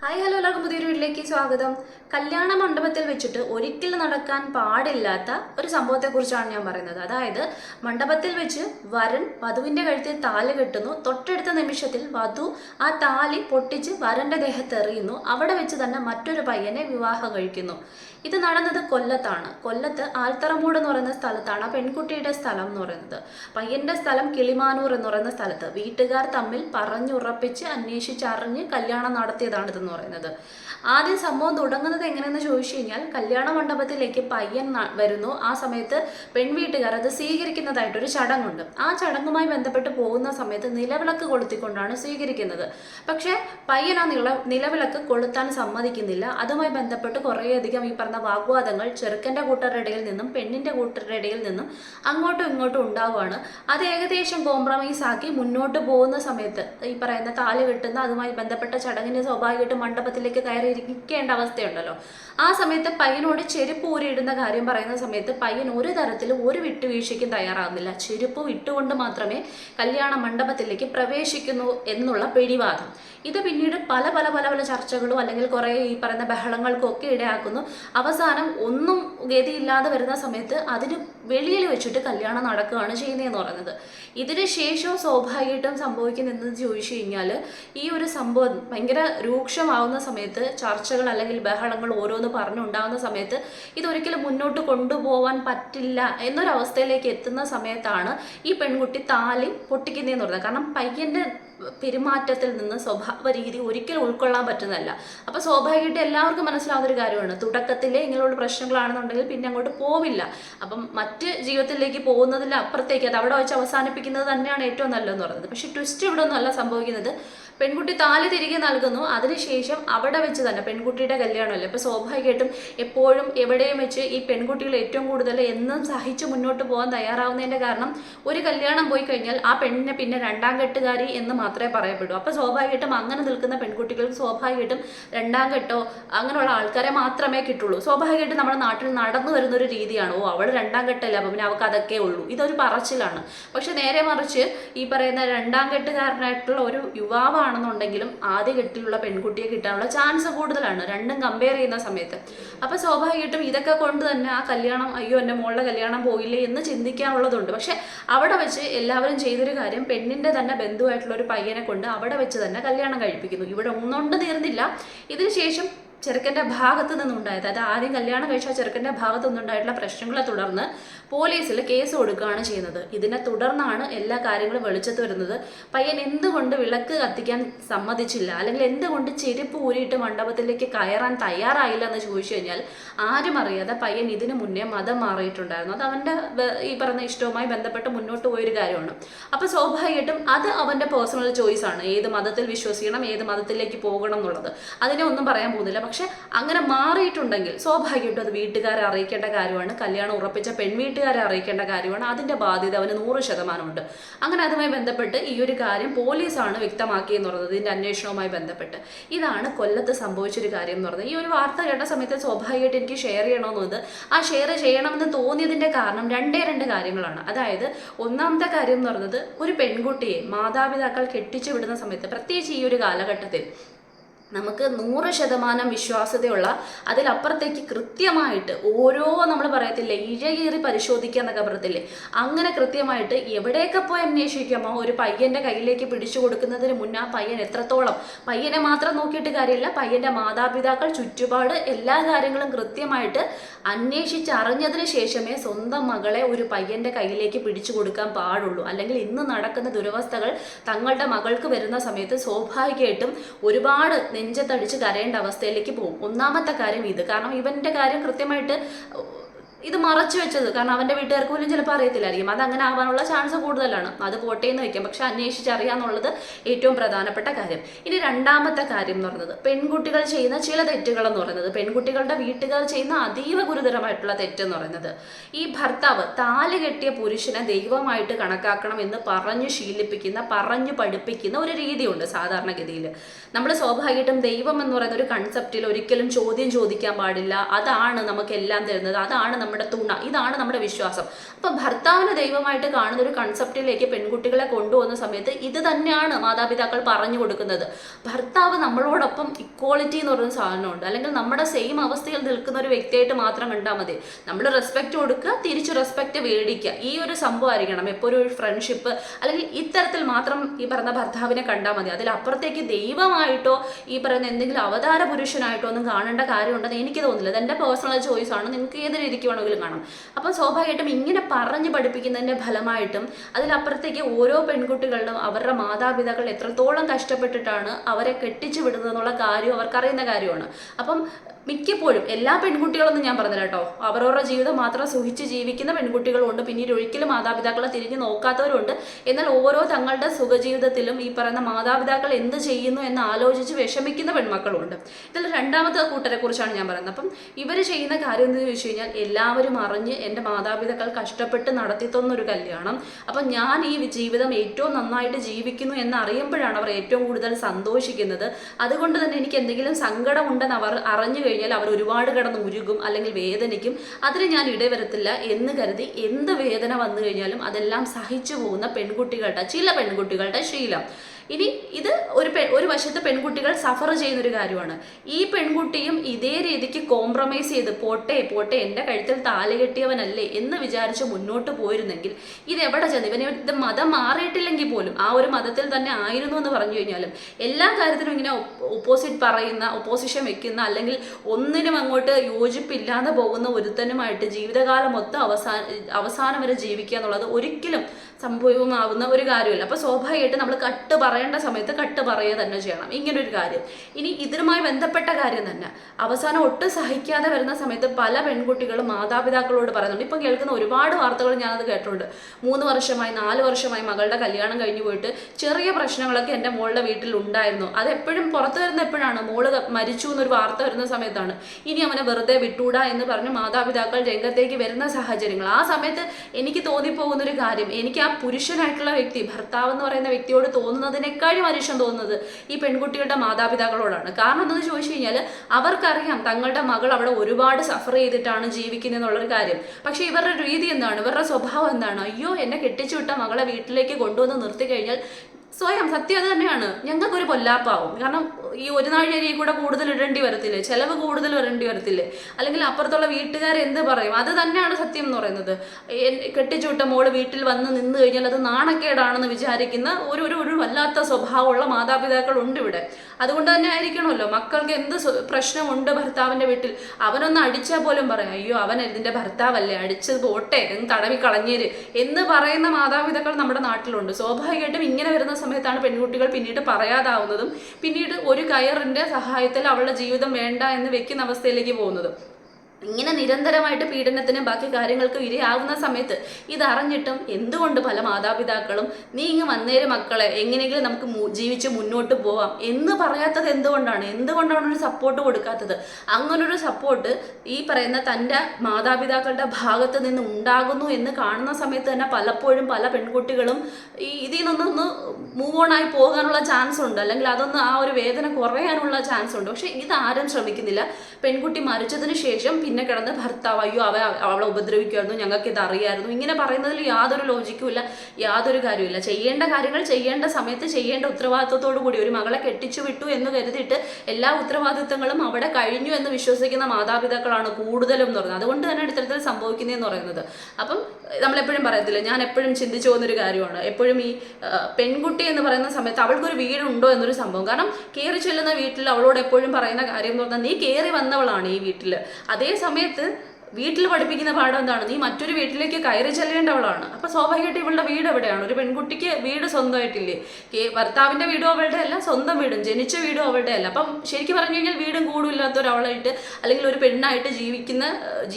Hi hello എല്ലാവർക്കും പുതിയൊരു വീട്ടിലേക്ക് സ്വാഗതം. കല്യാണ മണ്ഡപത്തിൽ വെച്ചിട്ട് ഒരിക്കലും നടക്കാൻ പാടില്ലാത്ത ഒരു സംഭവത്തെക്കുറിച്ചാണ് ഞാൻ പറയുന്നത്. അതായത് മണ്ഡപത്തിൽ വെച്ച് വരൻ വധുവിന്റെ കഴുത്തിൽ താലി കെട്ടുന്നു. തൊട്ടടുത്ത നിമിഷത്തിൽ വധു ആ താലി പൊട്ടിച്ച് വരന്റെ ദേഹത്തെറിയുന്നു. അവിടെ വെച്ച് തന്നെ മറ്റൊരു പയ്യനെ വിവാഹം കഴിക്കുന്നു. ഇത് നടന്നത് കൊല്ലത്താണ്. കൊല്ലത്ത് ആൽത്തറമൂട് എന്ന് പറയുന്ന സ്ഥലത്താണ് ആ പെൺകുട്ടിയുടെ സ്ഥലം എന്ന് പറയുന്നത്. പയ്യന്റെ സ്ഥലം കിളിമാനൂർ എന്ന് പറയുന്ന സ്ഥലത്ത്. വീട്ടുകാർ തമ്മിൽ പറഞ്ഞുറപ്പിച്ച് അന്വേഷിച്ചറിഞ്ഞ് കല്യാണം നടത്തിയതാണ് ഇതെന്ന് പറയുന്നത്. ആദ്യം സംഭവം തുടങ്ങുന്നത് എങ്ങനെയെന്ന് ചോദിച്ചു കഴിഞ്ഞാൽ കല്യാണ മണ്ഡപത്തിലേക്ക് പയ്യൻ വരുന്നു. ആ സമയത്ത് പെൺവീട്ടുകാർ അത് സ്വീകരിക്കുന്നതായിട്ടൊരു ചടങ്ങുണ്ട്. ആ ചടങ്ങുമായി ബന്ധപ്പെട്ട് പോകുന്ന സമയത്ത് നിലവിളക്ക് കൊളുത്തിക്കൊണ്ടാണ് സ്വീകരിക്കുന്നത്. പക്ഷേ പയ്യൻ ആ നില നിലവിളക്ക് കൊളുത്താൻ സമ്മതിക്കുന്നില്ല. അതുമായി ബന്ധപ്പെട്ട് കുറേയധികം ഈ പറഞ്ഞ വാഗ്വാദങ്ങൾ ചെറുക്കന്റെ കൂട്ടരുടെ ഇടയിൽ നിന്നും പെണ്ണിന്റെ കൂട്ടരുടെ ഇടയിൽ നിന്നും അങ്ങോട്ടും ഇങ്ങോട്ടും ഉണ്ടാവുകയാണ്. അത് ഏകദേശം കോംപ്രമൈസ് ആക്കി മുന്നോട്ട് പോകുന്ന സമയത്ത് ഈ പറയുന്ന താൽ കെട്ടുന്ന അതുമായി ബന്ധപ്പെട്ട ചടങ്ങിന് സ്വാഭാവികമായിട്ടും മണ്ഡപത്തിലേക്ക് കയറി കയറിയിരിക്കേണ്ട അവസ്ഥയുണ്ടല്ലോ. ആ സമയത്ത് പയ്യനോട് ചെരുപ്പ് ഊരിയിടുന്ന കാര്യം പറയുന്ന സമയത്ത് പയ്യൻ ഒരു തരത്തിലും ഒരു വിട്ടുവീഴ്ചയ്ക്കും തയ്യാറാകുന്നില്ല ചെരുപ്പ് വിട്ടുകൊണ്ട് മാത്രമേ കല്യാണ മണ്ഡപത്തിലേക്ക് പ്രവേശിക്കുന്നു എന്നുള്ള പിടിവാദം. ഇത് പിന്നീട് പല പല പല പല ചർച്ചകളും അല്ലെങ്കിൽ കുറേ ഈ പറയുന്ന ബഹളങ്ങൾക്കും ഒക്കെ ഇടയാക്കുന്നു. അവസാനം ഒന്നും ഗതിയില്ലാതെ വരുന്ന സമയത്ത് അതിന് വെളിയിൽ വെച്ചിട്ട് കല്യാണം നടക്കുകയാണ് ചെയ്യുന്നതെന്ന് പറയുന്നത്. ഇതിന് ശേഷം സ്വാഭാവികമായിട്ടും സംഭവിക്കുന്നതെന്ന് ചോദിച്ചു കഴിഞ്ഞാൽ ഈ ഒരു സംഭവം ഭയങ്കര രൂക്ഷമാവുന്ന സമയത്ത് ചർച്ചകൾ അല്ലെങ്കിൽ ബഹളങ്ങൾ ഓരോന്ന് പറഞ്ഞുണ്ടാകുന്ന സമയത്ത് ഇതൊരിക്കലും മുന്നോട്ട് കൊണ്ടുപോകാൻ പറ്റില്ല എന്നൊരവസ്ഥയിലേക്ക് എത്തുന്ന സമയത്താണ് ഈ പെൺകുട്ടി താലി പൊട്ടിക്കുന്നതെന്ന് പറയുന്നത്. കാരണം പയ്യന്റെ പെരുമാറ്റത്തിൽ നിന്ന് സ്വഭാവ രീതി ഒരിക്കലും ഉൾക്കൊള്ളാൻ പറ്റുന്നതല്ല. അപ്പോൾ സ്വാഭാവികമായിട്ട് എല്ലാവർക്കും മനസ്സിലാവുന്ന ഒരു കാര്യമാണ്. തുടക്കത്തിലെ ഇങ്ങനെയുള്ള പ്രശ്നങ്ങളാണെന്നുണ്ടെങ്കിൽ പിന്നെ അങ്ങോട്ട് പോവില്ല. അപ്പം മറ്റ് ജീവിതത്തിലേക്ക് പോകുന്നതിൽ അപ്പുറത്തേക്ക് അത് അവിടെ വെച്ച് അവസാനിപ്പിക്കുന്നത് തന്നെയാണ് ഏറ്റവും നല്ലതെന്ന് പറയുന്നത്. പക്ഷേ ട്വിസ്റ്റ് ഇവിടെ ഒന്നുമല്ല സംഭവിക്കുന്നത്. പെൺകുട്ടി താലി തിരികെ നൽകുന്നു. അതിനുശേഷം അവിടെ വെച്ച് തന്നെ പെൺകുട്ടിയുടെ കല്യാണമല്ല? അപ്പോൾ സ്വാഭാവികമായിട്ടും എപ്പോഴും എവിടെയും വെച്ച് ഈ പെൺകുട്ടികൾ ഏറ്റവും കൂടുതൽ എന്നും സഹിച്ച് മുന്നോട്ട് പോകാൻ തയ്യാറാവുന്നതിന്റെ കാരണം ഒരു കല്യാണം പോയി കഴിഞ്ഞാൽ ആ പെണ്ണിനെ പിന്നെ രണ്ടാം കെട്ടുകാരി എന്ന് മാത്രമേ പറയപ്പെടൂ. അപ്പോൾ സ്വാഭാവികമായിട്ടും അങ്ങനെ നിൽക്കുന്ന പെൺകുട്ടികൾക്ക് സ്വാഭാവികമായിട്ടും രണ്ടാം കെട്ടോ അങ്ങനെയുള്ള ആൾക്കാരെ മാത്രമേ കിട്ടുള്ളൂ. സ്വാഭാവികമായിട്ടും നമ്മുടെ നാട്ടിൽ നടന്നു വരുന്ന ഒരു രീതിയാണ് ഓ അവൾ രണ്ടാം കെട്ടല്ല അപ്പം പിന്നെ അവൾക്ക് അതൊക്കെ ഉള്ളൂ. ഇതൊരു പറച്ചിലാണ്. പക്ഷെ നേരെ മറിച്ച് ഈ പറയുന്ന രണ്ടാം കെട്ടുകാരനായിട്ടുള്ള ഒരു യുവാവാണെന്നുണ്ടെങ്കിലും ആദ്യ കെട്ടിലുള്ള പെൺകുട്ടിയെ കിട്ടാനുള്ള ചാൻസ് കൂടുതലാണ്. രണ്ടും കമ്പയർ ചെയ്യുന്ന സമയത്ത്. അപ്പോൾ സ്വാഭാവികമായിട്ടും ഇതൊക്കെ കൊണ്ട് തന്നെ ആ കല്യാണം അയ്യോ എന്റെ മോളുടെ കല്യാണം പോയില്ലേ എന്ന് ചിന്തിക്കാനുള്ളതുണ്ട്. പക്ഷെ അവിടെ വെച്ച് എല്ലാവരും ചെയ്തൊരു കാര്യം പെണ്ണിന്റെ തന്നെ ബന്ധുവായിട്ടുള്ള ഒരു പയ്യനെ കൊണ്ട് അവിടെ വെച്ച് തന്നെ കല്യാണം കഴിപ്പിക്കുന്നു. ഇവിടെ ഒന്നുകൊണ്ട് തീർന്നില്ല. ഇതിന് ശേഷം ചെറുക്കന്റെ ഭാഗത്തു നിന്നുണ്ടായത്. അതായത് ആദ്യം കല്യാണം കഴിച്ച ചെറുക്കന്റെ ഭാഗത്തു നിന്നുണ്ടായിട്ടുള്ള പ്രശ്നങ്ങളെ തുടർന്ന് പോലീസിൽ കേസ് കൊടുക്കുകയാണ് ചെയ്യുന്നത്. ഇതിനെ തുടർന്നാണ് എല്ലാ കാര്യങ്ങളും വെളിച്ചത്ത് വരുന്നത്. പയ്യൻ എന്തുകൊണ്ട് വിളക്ക് കത്തിക്കാൻ സമ്മതിച്ചില്ല? അല്ലെങ്കിൽ എന്തുകൊണ്ട് ചെരുപ്പ് ഊരിയിട്ട് മണ്ഡപത്തിലേക്ക് കയറാൻ തയ്യാറായില്ല എന്ന് ചോദിച്ചു കഴിഞ്ഞാൽ ആരും അറിയാതെ പയ്യൻ ഇതിനു മുന്നേ മതം മാറിയിട്ടുണ്ടായിരുന്നു. അത് അവന്റെ ഈ പറഞ്ഞ ഇഷ്ടവുമായി ബന്ധപ്പെട്ട് മുന്നോട്ട് പോയൊരു കാര്യമാണ്. അപ്പോൾ സ്വാഭാവികമായിട്ടും അത് അവന്റെ പേഴ്സണൽ ചോയ്സ് ആണ്. ഏത് മതത്തിൽ വിശ്വസിക്കണം ഏത് മതത്തിലേക്ക് പോകണം എന്നുള്ളത്. അതിനെ ഒന്നും പറയാൻ പോകുന്നില്ല. പക്ഷെ അങ്ങനെ മാറിയിട്ടുണ്ടെങ്കിൽ സ്വാഭാവികമായിട്ടും അത് വീട്ടുകാരെ അറിയിക്കേണ്ട കാര്യമാണ്. കല്യാണം ഉറപ്പിച്ച പെൺവീട്ടുകാരെ അറിയിക്കേണ്ട കാര്യമാണ്. അതിന്റെ ബാധ്യത അവന് നൂറ് ശതമാനമുണ്ട്. അങ്ങനെ അതുമായി ബന്ധപ്പെട്ട് ഈ ഒരു കാര്യം പോലീസാണ് വ്യക്തമാക്കിയെന്ന് പറയുന്നത് ഇതിന്റെ അന്വേഷണവുമായി ബന്ധപ്പെട്ട്. ഇതാണ് കൊല്ലത്ത് സംഭവിച്ചൊരു കാര്യം എന്ന് പറയുന്നത് ഈ ഒരു വാർത്ത കേട്ട സമയത്ത് സ്വാഭാവികമായിട്ട് എനിക്ക് ഷെയർ ചെയ്യണമെന്നത് ആ ഷെയർ ചെയ്യണമെന്ന് തോന്നിയതിന്റെ കാരണം രണ്ടേ രണ്ട് കാര്യങ്ങളാണ്. അതായത് ഒന്നാമത്തെ കാര്യം എന്ന് പറയുന്നത് ഒരു പെൺകുട്ടിയെ മാതാപിതാക്കൾ കെട്ടിച്ചു വിടുന്ന സമയത്ത് പ്രത്യേകിച്ച് ഈ ഒരു കാലഘട്ടത്തിൽ നമുക്ക് നൂറ് ശതമാനം വിശ്വാസ്യതയുള്ള അതിലപ്പുറത്തേക്ക് കൃത്യമായിട്ട് ഓരോ നമ്മൾ പറയത്തില്ലേ ഇഴകീറി പരിശോധിക്കുക എന്നൊക്കെ പറയത്തില്ലേ? അങ്ങനെ കൃത്യമായിട്ട് എവിടെയൊക്കെ പോയി അന്വേഷിക്കാമോ? ഒരു പയ്യന്റെ കയ്യിലേക്ക് പിടിച്ചു കൊടുക്കുന്നതിന് മുന്നേ ആ പയ്യൻ എത്രത്തോളം? പയ്യനെ മാത്രം നോക്കിയിട്ട് കാര്യമില്ല പയ്യന്റെ മാതാപിതാക്കൾ ചുറ്റുപാട് എല്ലാ കാര്യങ്ങളും കൃത്യമായിട്ട് അന്വേഷിച്ചറിഞ്ഞതിന് ശേഷമേ സ്വന്തം മകളെ ഒരു പയ്യന്റെ കയ്യിലേക്ക് പിടിച്ചു കൊടുക്കാൻ പാടുള്ളൂ. അല്ലെങ്കിൽ ഇന്ന് നടക്കുന്ന ദുരവസ്ഥകൾ തങ്ങളുടെ മകൾക്ക് വരുന്ന സമയത്ത് സ്വാഭാവികമായിട്ടും ഒരുപാട് നെഞ്ചത്തടിച്ച് കരയേണ്ട അവസ്ഥയിലേക്ക് പോകും. ഒന്നാമത്തെ കാര്യം ഇത്. കാരണം ഇവന്റെ കാര്യം കൃത്യമായിട്ട് ഇത് മറച്ചു വെച്ചത്. കാരണം അവന്റെ വീട്ടുകാർക്ക് പോലും ചിലപ്പോൾ അറിയത്തില്ലായിരിക്കും. അത് അങ്ങനെ ആവാനുള്ള ചാൻസ് കൂടുതലാണ്. അത് പോട്ടെ എന്ന് വെക്കാം. പക്ഷെ അന്വേഷിച്ചറിയാന്നുള്ളത് ഏറ്റവും പ്രധാനപ്പെട്ട കാര്യം. ഇനി രണ്ടാമത്തെ കാര്യം എന്ന് പറയുന്നത് പെൺകുട്ടികൾ ചെയ്യുന്ന ചില തെറ്റുകൾ എന്ന് പറയുന്നത്. പെൺകുട്ടികളുടെ വീട്ടുകാർ ചെയ്യുന്ന അതീവ ഗുരുതരമായിട്ടുള്ള തെറ്റെന്ന് പറയുന്നത്. ഈ ഭർത്താവ് താൽ കെട്ടിയ പുരുഷനെ ദൈവമായിട്ട് കണക്കാക്കണം എന്ന് പറഞ്ഞു ശീലിപ്പിക്കുന്ന പറഞ്ഞു പഠിപ്പിക്കുന്ന ഒരു രീതിയുണ്ട് സാധാരണഗതിയിൽ. നമ്മൾ സ്വാഭാവികമായിട്ടും ദൈവം എന്ന് പറയുന്ന ഒരു കൺസെപ്റ്റിൽ ഒരിക്കലും ചോദ്യം ചോദിക്കാൻ പാടില്ല. അതാണ് നമുക്ക് എല്ലാം തരുന്നത്. അതാണ് നമ്മുടെ തുണ. ഇതാണ് നമ്മുടെ വിശ്വാസം. അപ്പം ഭർത്താവിനെ ദൈവമായിട്ട് കാണുന്ന ഒരു കൺസെപ്റ്റിലേക്ക് പെൺകുട്ടികളെ കൊണ്ടുപോകുന്ന സമയത്ത് ഇത് തന്നെയാണ് മാതാപിതാക്കൾ പറഞ്ഞു കൊടുക്കുന്നത്. ഭർത്താവ് നമ്മളോടൊപ്പം ഇക്വാളിറ്റി എന്ന് പറയുന്ന സാധനമുണ്ട്. അല്ലെങ്കിൽ നമ്മുടെ സെയിം അവസ്ഥയിൽ നിൽക്കുന്ന ഒരു വ്യക്തിയായിട്ട് മാത്രം കണ്ടാൽ മതി. നമ്മൾ റെസ്പെക്റ്റ് കൊടുക്കുക തിരിച്ച് റെസ്പെക്റ്റ് മേടിക്കുക ഈ ഒരു സംഭവമായിരിക്കണം എപ്പോഴും ഒരു ഫ്രണ്ട്ഷിപ്പ് അല്ലെങ്കിൽ ഇത്തരത്തിൽ മാത്രം ഈ പറഞ്ഞ ഭർത്താവിനെ കണ്ടാൽ മതി. അതിലപ്പുറത്തേക്ക് ദൈവമായിട്ടോ ഈ പറയുന്ന എന്തെങ്കിലും അവതാര പുരുഷനായിട്ടോ ഒന്നും കാണേണ്ട കാര്യമുണ്ടെന്ന് എനിക്ക് തോന്നുന്നില്ല. ഇത് എന്റെ പേഴ്സണൽ ചോയ്സ് ആണ്. നിങ്ങൾക്ക് ഏത് രീതിക്ക് വേണമെങ്കിലും കാണാം. അപ്പം സ്വാഭാവികമായിട്ടും ഇങ്ങനെ പറഞ്ഞ് പഠിപ്പിക്കുന്നതിന്റെ ഫലമായിട്ടും അതിലപ്പുറത്തേക്ക് ഓരോ പെൺകുട്ടികളിലും അവരുടെ മാതാപിതാക്കൾ എത്രത്തോളം കഷ്ടപ്പെട്ടിട്ടാണ് അവരെ കെട്ടിച്ചു വിടുന്നത് എന്നുള്ള കാര്യം അവർക്കറിയുന്ന കാര്യമാണ്. അപ്പം മിക്കപ്പോഴും എല്ലാ പെൺകുട്ടികളൊന്നും ഞാൻ പറഞ്ഞില്ല കേട്ടോ. അവരവരുടെ ജീവിതം മാത്രം സുഖിച്ച് ജീവിക്കുന്ന പെൺകുട്ടികളുണ്ട്. പിന്നീട് ഒരിക്കലും മാതാപിതാക്കളെ തിരിഞ്ഞു നോക്കാത്തവരുണ്ട്. എന്നാൽ ഓരോ തങ്ങളുടെ സുഖജീവിതത്തിലും ഈ പറയുന്ന മാതാപിതാക്കൾ എന്ത് ചെയ്യുന്നു എന്ന് ആലോചിച്ച് വിഷമിക്കുന്ന പെൺമക്കളുണ്ട്. ഇതിൽ രണ്ടാമത്തെ കൂട്ടരെ കുറിച്ചാണ് ഞാൻ പറയുന്നത്. അപ്പം ഇവർ ചെയ്യുന്ന കാര്യം എന്ന് ചോദിച്ചു കഴിഞ്ഞാൽ എല്ലാവരും അറിഞ്ഞ് എന്റെ മാതാപിതാക്കൾ കഷ്ടപ്പെട്ട് നടത്തി തന്നൊരു കല്യാണം. അപ്പം ഞാൻ ഈ ജീവിതം ഏറ്റവും നന്നായിട്ട് ജീവിക്കുന്നു എന്ന് അറിയുമ്പോഴാണ് അവർ ഏറ്റവും കൂടുതൽ സന്തോഷിക്കുന്നത്. അതുകൊണ്ട് തന്നെ എനിക്ക് എന്തെങ്കിലും സങ്കടമുണ്ടെന്ന് അവർ അറിഞ്ഞു കഴിഞ്ഞാൽ അവർ ഒരുപാട് കിടന്ന് ഉരുകും അല്ലെങ്കിൽ വേദനിക്കും. അതിന് ഞാൻ ഇടവരത്തില്ല എന്ന് കരുതി എന്ത് വേദന വന്നു കഴിഞ്ഞാലും അതെല്ലാം സഹിച്ചു പോകുന്ന പെൺകുട്ടികളുടെ ചില പെൺകുട്ടികളുടെ ശീലം. ഇനി ഇത് ഒരു പെ ഒരു വശത്ത് പെൺകുട്ടികൾ സഫർ ചെയ്യുന്നൊരു കാര്യമാണ്. ഈ പെൺകുട്ടിയും ഇതേ രീതിക്ക് കോംപ്രമൈസ് ചെയ്ത് പോട്ടെ പോട്ടെ എന്റെ കഴുത്തിൽ താൽ കെട്ടിയവനല്ലേ എന്ന് വിചാരിച്ച് മുന്നോട്ട് പോയിരുന്നെങ്കിൽ ഇത് എവിടെ ചെന്ന്? ഇവന് ഇത് മതം മാറിയിട്ടില്ലെങ്കിൽ പോലും ആ ഒരു മതത്തിൽ തന്നെ ആയിരുന്നു എന്ന് പറഞ്ഞു കഴിഞ്ഞാലും എല്ലാ കാര്യത്തിനും ഇങ്ങനെ ഓപ്പോസിറ്റ് പറയുന്ന ഒപ്പോസിഷൻ വെക്കുന്ന അല്ലെങ്കിൽ ഒന്നിനും അങ്ങോട്ട് യോജിപ്പില്ലാതെ പോകുന്ന ഒരുത്തനുമായിട്ട് ജീവിതകാലം മൊത്തം അവസാന അവസാനം വരെ ജീവിക്കുക എന്നുള്ളത് ഒരിക്കലും സംഭവമാവുന്ന ഒരു കാര്യമല്ല. അപ്പോൾ സ്വാഭാവികമായിട്ട് നമ്മൾ കട്ട് പറയേണ്ട സമയത്ത് കട്ട് പറയുക തന്നെ ചെയ്യണം. ഇങ്ങനെ ഒരു കാര്യം. ഇനി ഇതിനുമായി ബന്ധപ്പെട്ട കാര്യം തന്നെ. അവസാനം ഒട്ടും സഹിക്കാതെ വരുന്ന സമയത്ത് പല പെൺകുട്ടികളും മാതാപിതാക്കളോട് പറയുന്നുണ്ട്. ഇപ്പം കേൾക്കുന്ന ഒരുപാട് വാർത്തകൾ ഞാനത് കേട്ടിട്ടുണ്ട്. മൂന്ന് വർഷമായി നാല് വർഷമായി മകളുടെ കല്യാണം കഴിഞ്ഞു പോയിട്ട് ചെറിയ പ്രശ്നങ്ങളൊക്കെ എന്റെ മോളുടെ വീട്ടിൽ ഉണ്ടായിരുന്നു അത് എപ്പോഴും പുറത്തു വരുന്ന എപ്പോഴാണ്? മോൾ മരിച്ചു എന്നൊരു വാർത്ത വരുന്ന സമയത്താണ്. ഇനി അവനെ വെറുതെ വിട്ടൂടാ എന്ന് പറഞ്ഞ് മാതാപിതാക്കൾ രംഗത്തേക്ക് വരുന്ന സാഹചര്യങ്ങൾ. ആ സമയത്ത് എനിക്ക് തോന്നിപ്പോകുന്ന ഒരു കാര്യം എനിക്ക് ആ പുരുഷനായിട്ടുള്ള വ്യക്തി ഭർത്താവ് എന്ന് പറയുന്ന വ്യക്തിയോട് തോന്നുന്നതിനേക്കാളും അരിശം തോന്നുന്നത് ഈ പെൺകുട്ടികളുടെ മാതാപിതാക്കളോടാണ്. കാരണം എന്താണെന്ന് ചോദിച്ചു കഴിഞ്ഞാൽ അവർക്കറിയാം തങ്ങളുടെ മകൾ അവിടെ ഒരുപാട് സഫർ ചെയ്തിട്ടാണ് ജീവിക്കുന്നത് എന്നുള്ളൊരു കാര്യം. പക്ഷേ ഇവരുടെ രീതി എന്താണ്? ഇവരുടെ സ്വഭാവം എന്താണ്? അയ്യോ എന്നെ കെട്ടിച്ചു വിട്ട മകളെ വീട്ടിലേക്ക് കൊണ്ടുവന്ന് നിർത്തി കഴിഞ്ഞാൽ സ്വയം സത്യം അത് തന്നെയാണ്. ഞങ്ങൾക്കൊരു പൊല്ലാപ്പാവും. കാരണം ഈ ഒരു നാഴികയിൽ കൂടെ കൂടുതൽ ഇടേണ്ടി വരത്തില്ലേ? ചിലവ് കൂടുതൽ വരേണ്ടി വരത്തില്ലേ? അല്ലെങ്കിൽ അപ്പുറത്തുള്ള വീട്ടുകാർ എന്ത് പറയും? അത് തന്നെയാണ് സത്യം എന്ന് പറയുന്നത്. കെട്ടിച്ചുവിട്ട മോൾ വീട്ടിൽ വന്ന് നിന്ന് കഴിഞ്ഞാൽ അത് നാണക്കേടാണെന്ന് വിചാരിക്കുന്ന ഒരു ഒരു ഒരു വല്ലാത്ത സ്വഭാവമുള്ള മാതാപിതാക്കൾ ഉണ്ട് ഇവിടെ. അതുകൊണ്ട് തന്നെ ആയിരിക്കണമല്ലോ. മക്കൾക്ക് എന്ത് പ്രശ്നമുണ്ട് ഭർത്താവിന്റെ വീട്ടിൽ? അവനൊന്ന് അടിച്ചാൽ പോലും പറയാം അയ്യോ അവൻ ഇതിന്റെ ഭർത്താവല്ലേ? അടിച്ചത് പോട്ടെ എന്ന് തടവി കളഞ്ഞേര്. എന്ന് പറയുന്ന മാതാപിതാക്കൾ നമ്മുടെ നാട്ടിലുണ്ട്. സ്വാഭാവികമായിട്ടും ഇങ്ങനെ വരുന്ന സമയത്താണ് പെൺകുട്ടികൾ പിന്നീട് പറയാതാവുന്നതും. പിന്നീട് ഒരു കയറിന്റെ സഹായത്തിൽ അവളുടെ ജീവിതം വേണ്ട എന്ന് വെക്കുന്ന അവസ്ഥയിലേക്ക് പോകുന്നതും. ഇങ്ങനെ നിരന്തരമായിട്ട് പീഡനത്തിനും ബാക്കി കാര്യങ്ങൾക്കും ഇരയാവുന്ന സമയത്ത് ഇതറിഞ്ഞിട്ടും എന്തുകൊണ്ട് പല മാതാപിതാക്കളും നീ ഇങ്ങ് വന്നേര് മക്കളെ എങ്ങനെയെങ്കിലും നമുക്ക് ജീവിച്ച് മുന്നോട്ട് പോവാം എന്ന് പറയാത്തത് എന്തുകൊണ്ടാണ്? എന്തുകൊണ്ടാണ് ഒരു സപ്പോർട്ട് കൊടുക്കാത്തത്? അങ്ങനൊരു സപ്പോർട്ട് ഈ പറയുന്ന തന്റെ മാതാപിതാക്കളുടെ ഭാഗത്ത് നിന്ന് ഉണ്ടാകുന്നു എന്ന് കാണുന്ന സമയത്ത് തന്നെ പലപ്പോഴും പല പെൺകുട്ടികളും ഈ ഇതിൽ നിന്നൊന്ന് മൂവ് ഓൺ ആയി പോകാനുള്ള ചാൻസ് ഉണ്ട്. അല്ലെങ്കിൽ അതൊന്ന് ആ ഒരു വേദന കുറയാനുള്ള ചാൻസ് ഉണ്ട്. പക്ഷേ ഇതാരും ശ്രമിക്കുന്നില്ല. പെൺകുട്ടി മരിച്ചതിന് ശേഷം പിന്നെ കിടന്ന് ഭർത്താവ് അയ്യോ അവ അവളെ ഉപദ്രവിക്കുമായിരുന്നു ഞങ്ങൾക്ക് ഇത് അറിയായിരുന്നു ഇങ്ങനെ പറയുന്നതിൽ യാതൊരു ലോജിക്കും ഇല്ല യാതൊരു കാര്യമില്ല ചെയ്യേണ്ട കാര്യങ്ങൾ ചെയ്യേണ്ട സമയത്ത് ചെയ്യേണ്ട ഉത്തരവാദിത്വത്തോടു കൂടി ഒരു മകളെ കെട്ടിച്ചു വിട്ടു എന്ന് കരുതിയിട്ട് എല്ലാ ഉത്തരവാദിത്തങ്ങളും അവിടെ കഴിഞ്ഞു എന്ന് വിശ്വസിക്കുന്ന മാതാപിതാക്കളാണ് കൂടുതലും എന്ന് പറയുന്നത്. അതുകൊണ്ട് തന്നെ ഇത്തരത്തിൽ സംഭവിക്കുന്നതെന്ന് പറയുന്നത്. അപ്പം നമ്മളെപ്പോഴും പറയത്തില്ല ഞാൻ എപ്പോഴും ചിന്തിച്ചു പോകുന്നൊരു കാര്യമാണ്. എപ്പോഴും ഈ പെൺകുട്ടി എന്ന് പറയുന്ന സമയത്ത് അവൾക്കൊരു വീടുണ്ടോ എന്നൊരു സംഭവം. കാരണം കയറി ചെല്ലുന്ന വീട്ടിൽ അവളോട് എപ്പോഴും പറയുന്ന കാര്യം എന്ന് പറഞ്ഞാൽ നീ കയറി വന്നവളാണ് ഈ വീട്ടിൽ അതേ സമയത്ത് വീട്ടിൽ പഠിപ്പിക്കുന്ന പാഠം എന്താണ്? നീ മറ്റൊരു വീട്ടിലേക്ക് കയറി ചെല്ലേണ്ടവളാണ്. അപ്പൊ സ്വാഭാവികമായിട്ട് ഇവളുടെ വീട് എവിടെയാണ്? ഒരു പെൺകുട്ടിക്ക് വീട് സ്വന്തമായിട്ടില്ലേ? ഭർത്താവിന്റെ വീടും അവളുടെ അല്ല സ്വന്തം വീടും. ജനിച്ച വീടും അവളുടെ അല്ല. അപ്പം ശരിക്കും പറഞ്ഞു കഴിഞ്ഞാൽ വീടും കൂടും ഇല്ലാത്ത ഒരാളായിട്ട് അല്ലെങ്കിൽ ഒരു പെണ്ണായിട്ട് ജീവിക്കുന്ന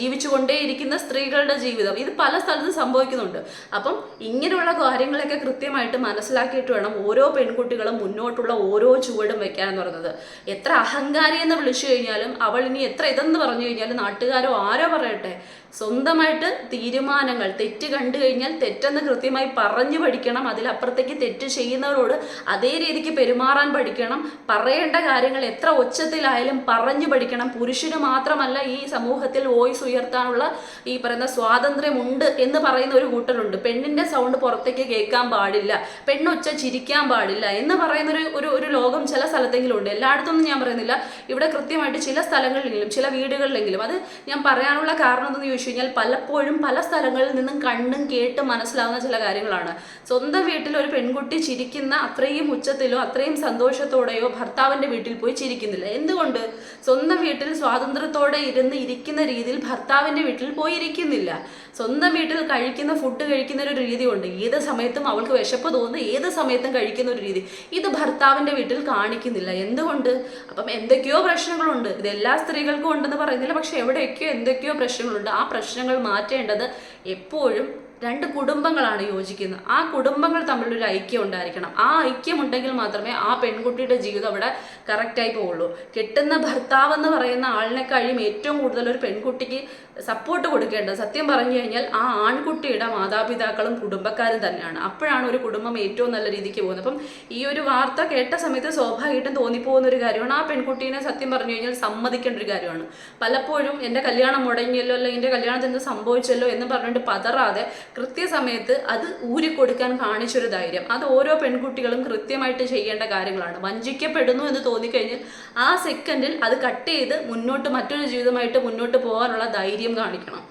ജീവിച്ചുകൊണ്ടേ ജീവിച്ചുകൊണ്ടേയിരിക്കുന്ന സ്ത്രീകളുടെ ജീവിതം. ഇത് പല സ്ഥലത്തും സംഭവിക്കുന്നുണ്ട്. അപ്പം ഇങ്ങനെയുള്ള കാര്യങ്ങളൊക്കെ കൃത്യമായിട്ട് മനസ്സിലാക്കിയിട്ട് വേണം ഓരോ പെൺകുട്ടികളും മുന്നോട്ടുള്ള ഓരോ ചുവടും വെക്കാൻ എന്ന് പറയുന്നത്. എത്ര അഹങ്കാരി എന്ന് വിളിച്ചു കഴിഞ്ഞാലും അവൾ ഇനി എത്ര ഇതെന്ന് പറഞ്ഞു കഴിഞ്ഞാലും നാട്ടുകാരോ ആരോ പറയട്ടെ? സ്വന്തമായിട്ട് തീരുമാനങ്ങൾ തെറ്റ് കണ്ടു കഴിഞ്ഞാൽ തെറ്റെന്ന് കൃത്യമായി പറഞ്ഞു പഠിക്കണം അതിലപ്പുറത്തേക്ക് തെറ്റ് ചെയ്യുന്നവരോട് അതേ രീതിക്ക് പെരുമാറാൻ പഠിക്കണം പറയേണ്ട കാര്യങ്ങൾ എത്ര ഒച്ചത്തിലായാലും പറഞ്ഞു പഠിക്കണം. പുരുഷന് മാത്രമല്ല ഈ സമൂഹത്തിൽ വോയിസ് ഉയർത്താനുള്ള ഈ പറയുന്ന സ്വാതന്ത്ര്യമുണ്ട് എന്ന് പറയുന്ന ഒരു കൂട്ടരുണ്ട്. പെണ്ണിന്റെ സൗണ്ട് പുറത്തേക്ക് കേൾക്കാൻ പാടില്ല പെണ്ണൊച്ച ചിരിക്കാൻ പാടില്ല എന്ന് പറയുന്ന ഒരു ഒരു ലോകം ചില സ്ഥലത്തെങ്കിലും ഉണ്ട് എല്ലായിടത്തൊന്നും ഞാൻ പറയുന്നില്ല. ഇവിടെ കൃത്യമായിട്ട് ചില സ്ഥലങ്ങളിലെങ്കിലും ചില വീടുകളിലെങ്കിലും. അത് ഞാൻ പറയാനുള്ള കാരണം ചോദിച്ചു കഴിഞ്ഞാൽ പലപ്പോഴും പല സ്ഥലങ്ങളിൽ നിന്നും കണ്ണും കേട്ടും മനസ്സിലാവുന്ന ചില കാര്യങ്ങളാണ്. സ്വന്തം വീട്ടിൽ ഒരു പെൺകുട്ടി ചിരിക്കുന്ന അത്രയും ഉച്ചത്തിലോ അത്രയും സന്തോഷത്തോടെയോ ഭർത്താവിന്റെ വീട്ടിൽ പോയി ചിരിക്കുന്നില്ല. എന്തുകൊണ്ട്? സ്വന്തം വീട്ടിൽ സ്വാതന്ത്ര്യത്തോടെ ഇരുന്ന് ഇരിക്കുന്ന രീതിയിൽ ഭർത്താവിന്റെ വീട്ടിൽ പോയിരിക്കുന്നില്ല. സ്വന്തം വീട്ടിൽ കഴിക്കുന്ന ഫുഡ് കഴിക്കുന്ന ഒരു രീതിയുണ്ട്. ഏത് സമയത്തും അവൾക്ക് വിശപ്പ് തോന്നുന്നു ഏത് സമയത്തും കഴിക്കുന്ന ഒരു രീതി. ഇത് ഭർത്താവിന്റെ വീട്ടിൽ കാണിക്കുന്നില്ല. എന്തുകൊണ്ട്? അപ്പം എന്തൊക്കെയോ പ്രശ്നങ്ങളുണ്ട്. ഇത് എല്ലാ സ്ത്രീകൾക്കും ഉണ്ടെന്ന് പറയുന്നില്ല. പക്ഷെ എവിടെയൊക്കെയോ എന്തൊക്കെയോ പ്രശ്നങ്ങളുണ്ട്. ആ പ്രശ്നങ്ങൾ മാറ്റേണ്ടത് എപ്പോഴും രണ്ട് കുടുംബങ്ങളാണ് യോജിക്കുന്നത്. ആ കുടുംബങ്ങൾ തമ്മിലൊരു ഐക്യം ഉണ്ടായിരിക്കണം. ആ ഐക്യം ഉണ്ടെങ്കിൽ മാത്രമേ ആ പെൺകുട്ടിയുടെ ജീവിതം അവിടെ കറക്റ്റായി പോവുള്ളൂ. കിട്ടുന്ന ഭർത്താവ് എന്ന് പറയുന്ന ആളിനെ കഴിയും ഏറ്റവും കൂടുതൽ ഒരു പെൺകുട്ടിക്ക് സപ്പോർട്ട് കൊടുക്കേണ്ടത്. സത്യം പറഞ്ഞു കഴിഞ്ഞാൽ ആ ആൺകുട്ടിയുടെ മാതാപിതാക്കളും കുടുംബക്കാരും തന്നെയാണ്. അപ്പോഴാണ് ഒരു കുടുംബം ഏറ്റവും നല്ല രീതിക്ക് പോകുന്നത്. അപ്പം ഈ ഒരു വാർത്ത കേട്ട സമയത്ത് സ്വാഭാവികമായിട്ടും തോന്നിപ്പോകുന്ന ഒരു കാര്യമാണ്. ആ പെൺകുട്ടീനെ സത്യം പറഞ്ഞു കഴിഞ്ഞാൽ സമ്മതിക്കേണ്ട ഒരു കാര്യമാണ്. പലപ്പോഴും എന്റെ കല്യാണം മുടങ്ങിയല്ലോ അല്ലെങ്കിൽ എന്റെ കല്യാണത്തിന് എന്ത് സംഭവിച്ചല്ലോ എന്ന് പറഞ്ഞിട്ട് പതറാതെ കൃത്യസമയത്ത് അത് ഊരിക്കൊടുക്കാൻ കാണിച്ചൊരു ധൈര്യം. അത് ഓരോ പെൺകുട്ടികളും കൃത്യമായിട്ട് ചെയ്യേണ്ട കാര്യങ്ങളാണ്. വഞ്ചിക്കപ്പെടുന്നു എന്ന് തോന്നിക്കഴിഞ്ഞാൽ ആ സെക്കൻഡിൽ അത് കട്ട് ചെയ്ത് മുന്നോട്ട് മറ്റൊരു ജീവിതമായിട്ട് മുന്നോട്ട് പോകാനുള്ള ധൈര്യം കാണിക്കണം.